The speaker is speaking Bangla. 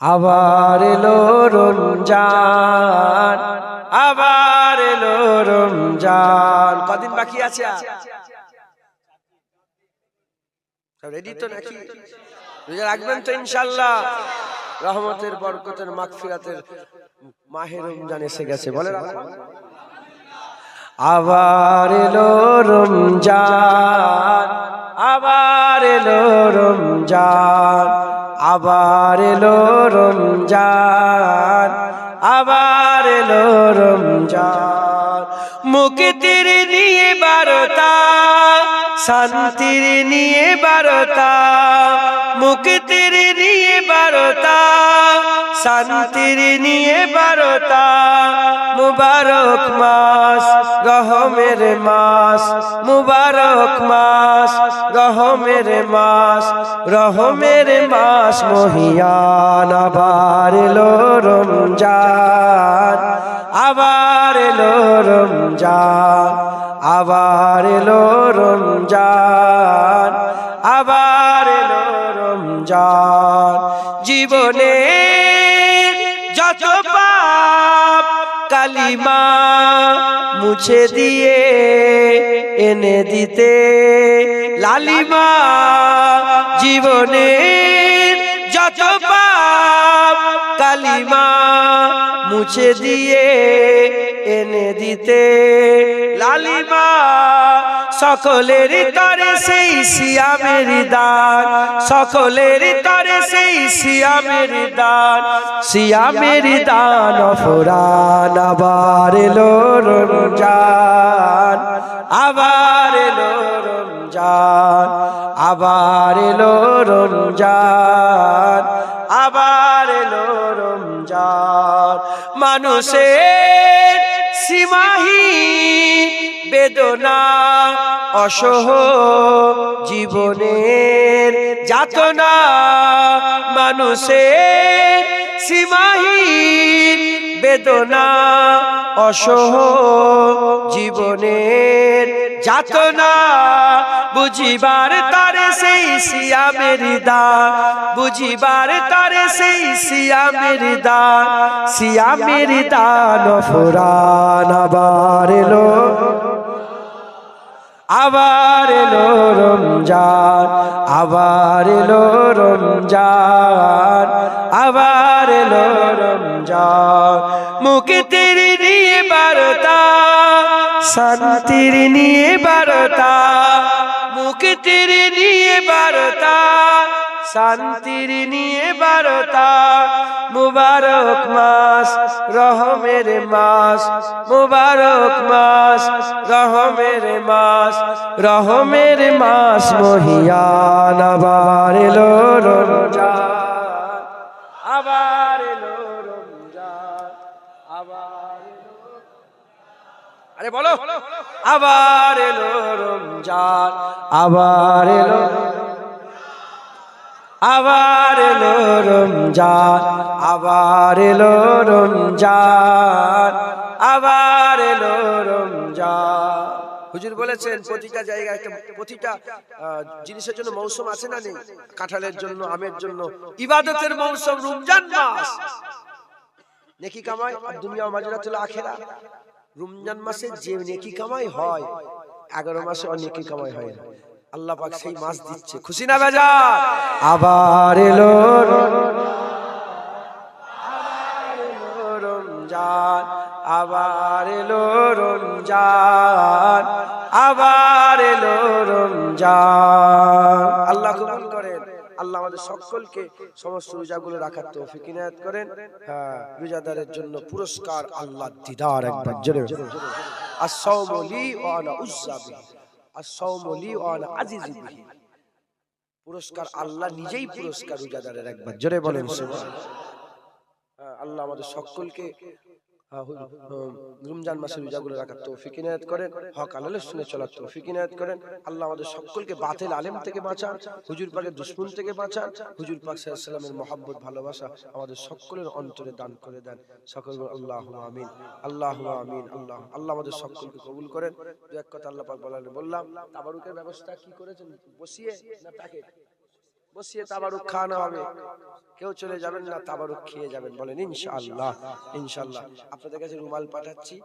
আবার এলো রমজান, আবার এলো রমজান। কদিন বাকি আছে? রেডি তো নাকি? রোজা রাখবেন তো ইনশাল্লাহ রহমতের, বরকতের মাহে রমজান এসে গেছে, বলে আবার এলো রমজান, আবার এলো রমজান। আবার এলো রমজান, আবার এলো রমজান। মুক্তির নিয়ে বারতা শান্তির নিয়ে বারতা মুক্তির নিয়ে বারতা শান্তির নিয়ে বারতা মুবারক মাস রহমের মাস, মুবারক মাস রহমের মাস রহমের মাস মহিয়ান আবার এলো রমজান, আবার এলো রমজান, আবার এলো রমজান, আবার এলো রমজান। জীবনে যত পাপ, কালিমা মুছে দিয়ে এনে দিতে। লালিমা জীবনে যত পাপ কালিমা মুছে দিয়ে এনে দিতে। লালিমা সকলের তরে সেই সিয়ামের দান, সকলের তরে সেই সিয়ামের দান সিয়ামের দান ফুরান আবার এলো রমজান, আবার এলো আবার এলো রমজান, আবার এলো রমজান। মানুষের সীমাহীন বেদনা অসহ জীবনের যাতনা মানুষের সীমাহীন বেদনা অসহ জীবনের যাতনা বুঝিবার তারে সেই সিয়ামের দান বুঝিবার তারে সেই সিয়ামের দান সিয়ামের দান ফুরান আবার এলো। আবার এলো রমজান, আবার এলো রমজান, আবার এলো রমজান। মুক্তির নিয়ে বারতা শান্তির নিয়ে বারতা, মুক্তির নিয়ে বারতা, শান্তির নিয়ে বারতা, মুবারক মাস, রহমের মাস, মুবারক মাস, রহমের মাস রহমের মাস, মহিয়ান আবার এলো। আরে বলো। আবার এলো রমজান আবার এলো। আবার এলো রমজান আবার এলো রমজান আবার এলো রমজান। হুজুর বলেছেন প্রতিটা জায়গায় একটা প্রতিটা জিনিসের জন্য মৌসুম আছে না নেই? কাঁঠালের জন্য আমের জন্য। ইবাদতের মৌসুম রমজান মাস। নেকি কামাই আর দুনিয়া মাজরাতুল আখেরা। রমজান মাসে যে নেকি কামাই হয়, এগারো মাসে নেকি কামাই হয় না। আল্লাহ পাক সেই মাস দিচ্ছে। খুশি না বেজা আবার এলো রমজান, আবার এলো রমজান, আবার এলো রমজান। আল্লাহ আল্লাহ আমাদের সকলকে সমস্ত রোজাগুলো রাখার তৌফিক ইনায়াত করেন। হ্যাঁ রোজাদারের জন্য পুরস্কার আল্লাহ দিদার একবার জোরে আসসালামু লি ওয়া আনা উজ্জাবি আসসালামু লি ওয়া আনা আজিজু বিহি। পুরস্কার আল্লাহ নিজেই পুরস্কার রোজাদারের একবার জোরে বলেন সুবহানাল্লাহ। হ্যাঁ, আল্লাহ আমাদের সকলকে রমজান মাসের রোজাগুলো রাখার তৌফিক ইনায়াত করেন হক আলালের শুনে চলার তৌফিক ইনায়াত করেন আল্লাহ আমাদের সকলকে বাতিল আলেম থেকে বাঁচান হুজুর পাকের দুশ্মন থেকে বাঁচান হুজুর পাক সাল্লামের মহাব্বত ভালোবাসা আমাদের সকলের অন্তরে দান করে দেন সকল আল্লাহ আমিন আল্লাহ আমিন আল্লাহ আল্লাহ আমাদের সকলকে কবুল করেন দু এক কথা আল্লাহ পাক বলালে বললাম তাবারুকের ব্যবস্থা কি করেছেন? বসিয়ে না প্যাকেট? বসিয়ে তাবারুক খাওয়ানো হবে। কেউ চলে যাবেন না, তাবারুক খেয়ে যাবেন বলেন, ইনশাআল্লাহ ইনশাআল্লাহ। আপনাদের কাছে রুমাল পাঠাচ্ছি।